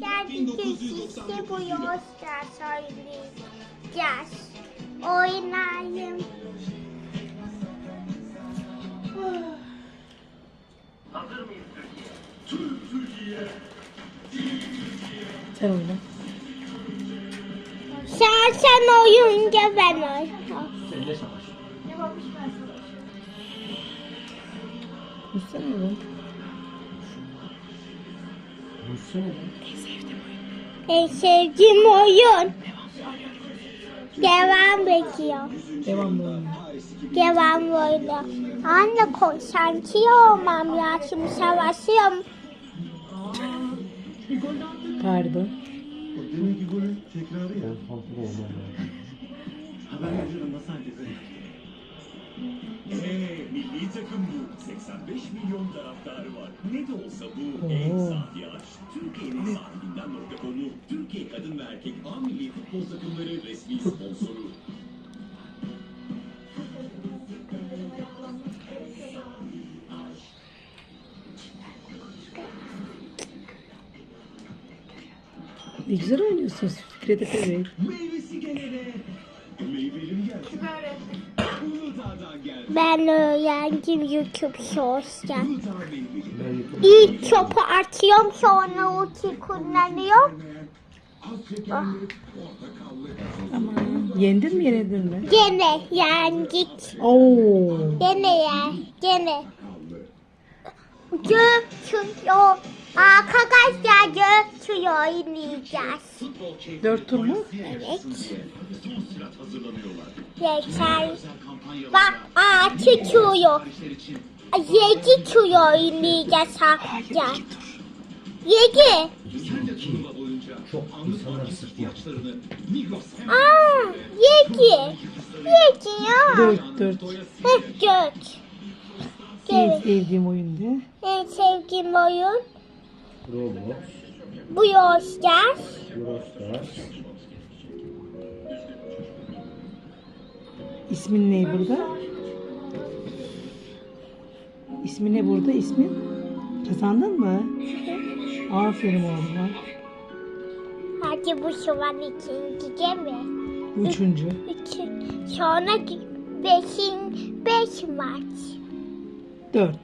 Geldik işte bu yolda söyleyeceğiz. Oynayayım. Sen oyna. Sen sen oyunca ben oynayayım. Seninle savaş. Gitsene oğlum. Vursana lan. En sevdiğim oyun. Devam ediyor. Devamlı oyna. Devam oyunu. Anne konsantre olmam ya. Şimdi savaşıyorum. Pardon. O deminki golün tekrarı ya. Ben kontrol olmam lazım. Haber veriyorum nasıl herkese? Eee milli takım bu. 85 milyon taraftarı var. Ne de olsa bu en safi aç. Türkiye'nin sahibinden nokta.com'u. Türkiye kadın ve erkek A milli futbol takımları resmi sponsoru. Ne güzel oynuyorsunuz Fikret Efe Bey. Meyvesi gelene. Meyvelim geldi. Uludağ'dan geldi. Ben öğrendim YouTube Shorts'tan. İlk çöpü atıyorum sonra ulti kullanıyorum. Az şekerli, portakallı. Aman. Yendin mi yenildin mi? Gene yendik. Oo. Gene ya. Gene. Götürüyor. Arkadaşlar götürüyor oynayacağız. Dört tur mu? Evet. Kampanyalar Bak altı için Yedi turuyor oynayacağız arkadaşlar. Yedi. Çok insanlar ihtiyaçlarını Migros Aa, yedi. Yedi ya. Dört dört. Heh, göt. En sevdiğim oyun ne? En sevdiğim oyun Roblox, bu yollar. Eurostars, İsmin ne burada? İsmi ne burada? İsmin? Kazandın mı? Aferin oğluma. Hadi bu şu an ikinci değil mi? Bu üçüncü. İki. Sonra beşin, beş maç. Dört.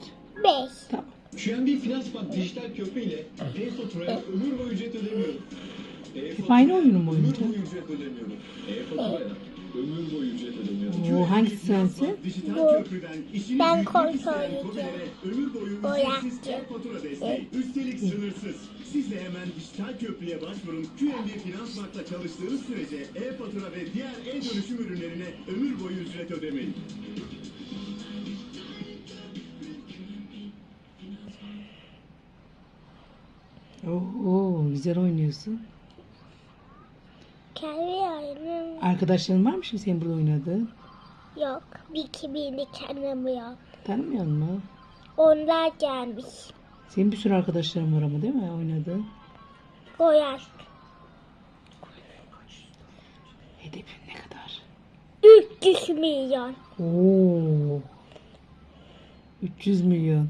Beş. Tamam. QNB Finans Bank dijital köprü ile e-faturaya ömür boyu ücret ödemiyorum. Hep aynı oyunu mu Ömür boyu ücret ödemiyorum. Ömür boyu ücret ödemiyorum. Oo, sensin? Dijital Bu. köprüden işini Ben büyütmek kontrol isteyen edeceğim. KOBİ'lere ömür boyu Bu ücretsiz yaptı. e-fatura desteği. Üstelik sınırsız. Siz de hemen dijital köprüye başvurun. QNB Finans Bank'ta çalıştığınız sürece e-fatura ve diğer e-dönüşüm ürünlerine ömür boyu ücret ödemeyin. Oo, güzel oynuyorsun. Kendi oyunum Arkadaşların var mı şimdi senin burada oynadığın? yok. Bir kimini tanımıyor. Tanımıyor musun? Onlar gelmiş. Senin bir sürü arkadaşların var ama değil mi oynadığın? Koyar. Hedefin ne kadar? 300 milyon. Oo. 300 milyon.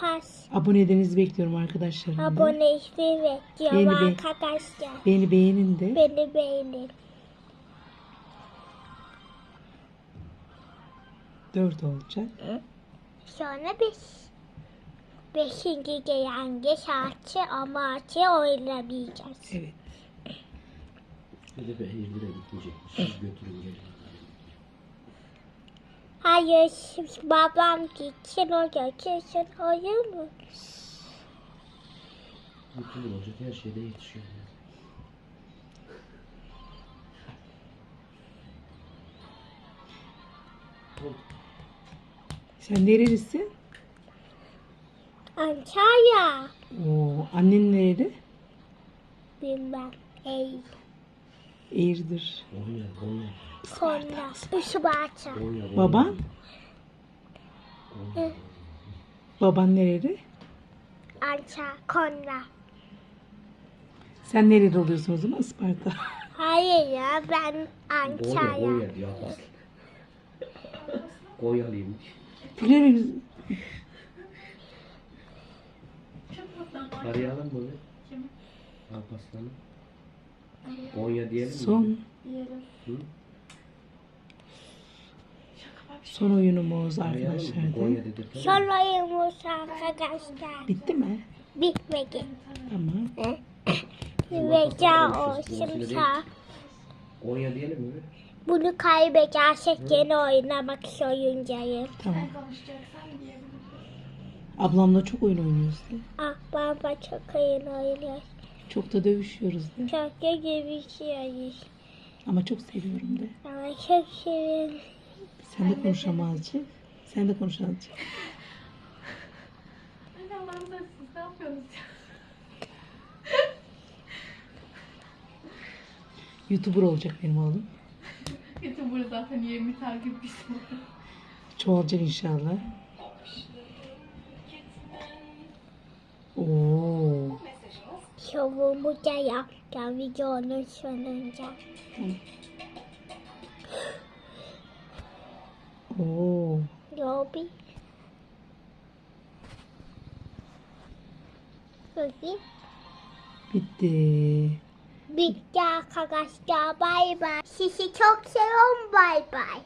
Pas. Abonelerinizi bekliyorum arkadaşlarım. Abone isteği bekliyorum Beni be- arkadaşlar. Beni beğenin de. Beni beğenin. 4 olacak. Sonra beş. Beşinci gelen saati ama açı oynamayacağız. Evet. Eğildire gitmeyecek. Siz götürün gelin. Hayır babam gitsin o götürsün olur mu? Mutlu olacak her şeyde yetişiyor. Sen nerelisin? Antalya. Oo, annen nereli? Bilmem. Ey. Eğirdir. Konya, Konya, Sonra. Konya, Konya. Baban? Baban nereli? Antalya. Konya. Sen nereli oluyorsun o zaman? Isparta. Hayır ya ben Konya, Antalya. Konya diyor. Konyalıymış. Biz- Arayalım mı? Alparslan'ı. Konya diyelim mi? Son Diyelim. Hı? Son oyunumuz arkadaşlar. dedirtelim mi? Soruyormuş arkadaşlar. Bitti mi? Bitmedi. Tamam. Veca konuşuyoruz, olsun konuşuyor sağ. Konya diyelim mi? Bunu kaybedersek yeni oynamak zorundayım. Tamam. Ablamla çok oyun oynuyoruz de. Ah baba çok oyun oynuyor. Çok da dövüşüyoruz de. Çok da gülüşüyoruz. Ama çok seviyorum de. Ama çok seviyorum. Sen de konuş ama azıcık. Sen de konuş azıcık. Anne Allah'ım da siz ne yapıyorsunuz ya? Youtuber olacak benim oğlum. YouTuber zaten 20 takipçisi var. Çoğalacak inşallah. Oo. Şovumu da yapacağım videonun sonunda. Oo. Lobi. Bakayım. Bitti. Bitti arkadaşlar. Bay bay. Sizi çok seviyorum. Bay bay.